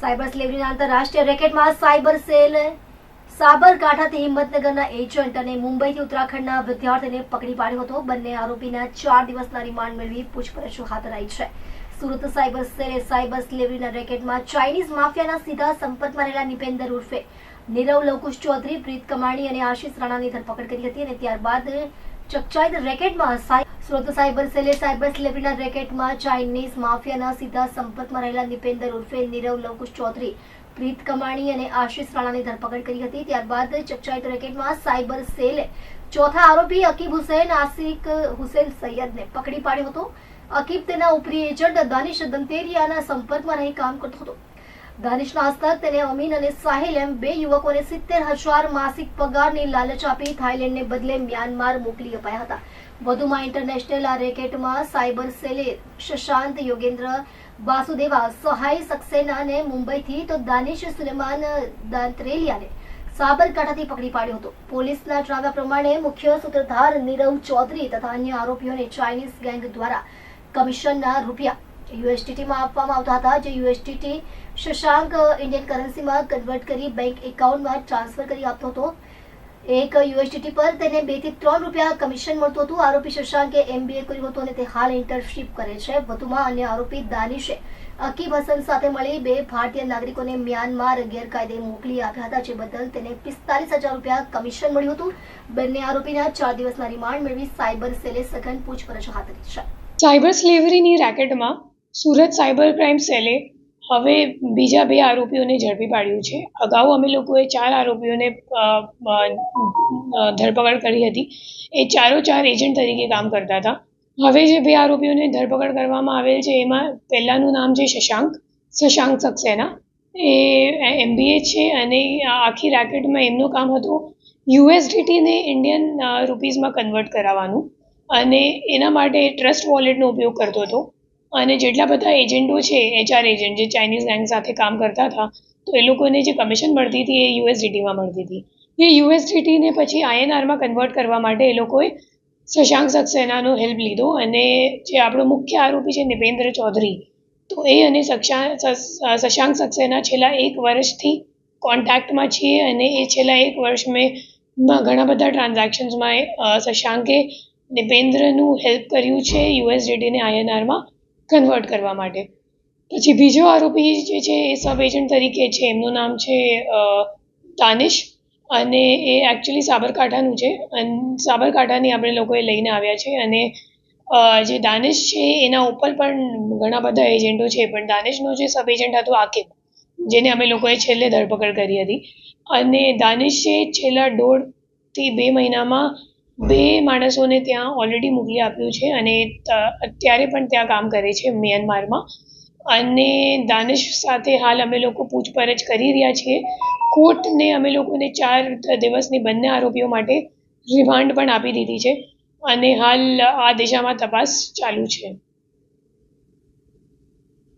Cyber સ્લેવરીના આંતરરાષ્ટ્રીય રેકેટમાં સાયબર સેલ સાબરકાંઠાથી હિંમતનગરના એજન્ટ અને મુંબઈથી ઉત્તરાખંડના વિદ્યાર્થીને પકડી પાડ્યો હતો. બંને આરોપીના ચાર દિવસના રિમાન્ડ મેળવી પૂછપરછ હાથ ધરાઈ છે. સુરત સાયબર સેલે સાયબર સ્લેવરીના રેકેટમાં ચાઇનીઝ માફિયાના સીધા સંપર્કમાં રહેલા નિપેન્દર ઉર્ફે નીરવ લવકુશ ચૌધરી, પ્રીત કમાણી અને આશિષ રાણાની ધરપકડ કરી હતી અને ત્યારબાદ ચકચાઈ રેકેટમાં સુરત સાયબર સેલે સાયબર સેલેબ્રીના રેકેટમાં ચાઇનીઝ માફિયાના સીધા સંપર્કમાં રહેલા નિપેન્દર ઉર્ફે નીરવ લવકુશ ચૌધરી, પ્રીત કમાણી અને આશિષ રાણાની ધરપકડ કરી હતી. ત્યારબાદ ચકચાઈ રેકેટમાં સાયબર સેલે ચોથા આરોપી અકીબ હુસૈન આસિક હુસૈન સૈયદને પકડી પાડ્યો હતો. અકીબ તેના ઉપરી એજન્ટ દાનિશ દંતેરિયાના સંપર્કમાં રહી કામ કરતો હતો. દાનિશના હસ્તક તેને અમીન અને સાહિલ એમ બે યુવકોને સિત્તેર હજાર માસિક પગારની લાલચ આપી થાઇલેન્ડને બદલે મ્યાનમાર મોકલી અપાયા હતા. વધુમાં ઇન્ટરનેશનલ આ રેકેટમાં સાયબર સેલે શશાંત યોગેન્દ્ર વાસુદેવા, સહાય સક્સેનાને મુંબઈથી તો દાનિશ સુલેમાન દાંત્રેલિયાને સાબરકાંઠાથી પકડી પાડ્યો હતો. પોલીસના જણાવ્યા પ્રમાણે મુખ્ય સૂત્રધાર નીરવ ચૌધરી તથા અન્ય આરોપીઓને ચાઇનીઝ ગેંગ દ્વારા કમિશનના રૂપિયા યુએસટીટીમાં આપવામાં આવતા હતા, જે યુએસટીટી શશાંક ઇન્ડિયન કરન્સીમાં કન્વર્ટ કરી બેંક એકાઉન્ટમાં ટ્રાન્સફર કરી આપતો હતો. એક યુએસટીટી પર તેને બેથી ત્રણ રૂપિયા કમિશન મળતું હતું. આરોપી શશાંકે એમબીએ કર્યું હતું અને તે હાલ ઇન્ટર્નશીપ કરે છે. વધુમાં અન્ય આરોપી દાનિશે અકીબ હસન સાથે મળી બે ભારતીય નાગરિકોને મ્યાનમાર ગેરકાયદે મોકલી આપ્યા હતા, જે બદલ તેને પિસ્તાલીસ હજાર રૂપિયા કમિશન મળ્યું હતું. બંને આરોપીના ચાર દિવસના રિમાન્ડ મેળવી સાયબર સેલે સઘન પૂછપરછ હાથ ધરી છે. સાયબર સ્લેવરીની રેકેટમાં સુરત સાયબર ક્રાઇમ સેલે હવે બીજા બે આરોપીઓને ઝડપી પાડ્યું છે. અગાઉ અમે લોકોએ ચાર આરોપીઓને ધરપકડ કરી હતી. એ ચારો ચાર એજન્ટ તરીકે કામ કરતા હતા. હવે જે બે આરોપીઓને ધરપકડ કરવામાં આવેલ છે, એમાં પહેલાંનું નામ છે શશાંક શશાંક સક્સેના. એ એમબીએ છે અને આખી રેકેટમાં એમનું કામ હતું યુએસડીટીને ઇન્ડિયન રૂપીઝમાં કન્વર્ટ કરાવવાનું. અને એના માટે ટ્રસ્ટ વોલેટનો ઉપયોગ કરતો હતો. અને જેટલા બધા એજન્ટો છે એચઆર એજન્ટ જે ચાઇનીઝ ગેંગ સાથે કામ કરતા હતા, તો એ લોકોને જે કમિશન મળતી હતી એ યુએસડીટીમાં મળતી હતી. એ યુએસડીટીને પછી આઈએનઆરમાં કન્વર્ટ કરવા માટે એ લોકોએ શશાંક સક્સેનાનો હેલ્પ લીધો અને જે આપણો મુખ્ય આરોપી છે નિપેન્દ્ર ચૌધરી, તો એ અને શશાંક સક્સેના છેલ્લા એક વર્ષથી કોન્ટેક્ટમાં છીએ અને એ છેલ્લા એક વર્ષ મેં ઘણા બધા ટ્રાન્ઝેક્શન્સમાં શશાંકે નિપેન્દ્રનું હેલ્પ કર્યું છે યુએસડીટીને આઈએનઆરમાં કન્વર્ટ કરવા માટે. પછી બીજો આરોપી જે છે એ સબ એજન્ટ તરીકે છે. એમનું નામ છે અ, દાનિશ અને એ એકચ્યુઅલી સાબરકાંઠાનું છે. અને સાબરકાંઠાની આપણે લોકોએ લઈને આવ્યા છે અને જે દાનિશ છે એના ઉપર પણ ઘણા બધા એજન્ટો છે. પણ દાનિશનો જે સબ એજન્ટ હતો આકિબ જેને અમે લોકોએ છેલ્લે ધરપકડ કરી હતી. અને દાનિશે છેલ્લા દોઢથી બે મહિનામાં બે માણસોને ત્યાં ઓલરેડી મોકલી આપ્યું છે અને અત્યારે પણ ત્યાં કામ કરે છે મ્યાનમારમાં અને દાનિશ સાથે હાલ અમે લોકો પૂછપરછ કરી રહ્યા છીએ. કોર્ટને અમે લોકોને ચાર દિવસની બંને આરોપીઓ માટે રિમાન્ડ પણ આપી દીધી છે. અને હાલ આ દિશામાં તપાસ ચાલુ છે.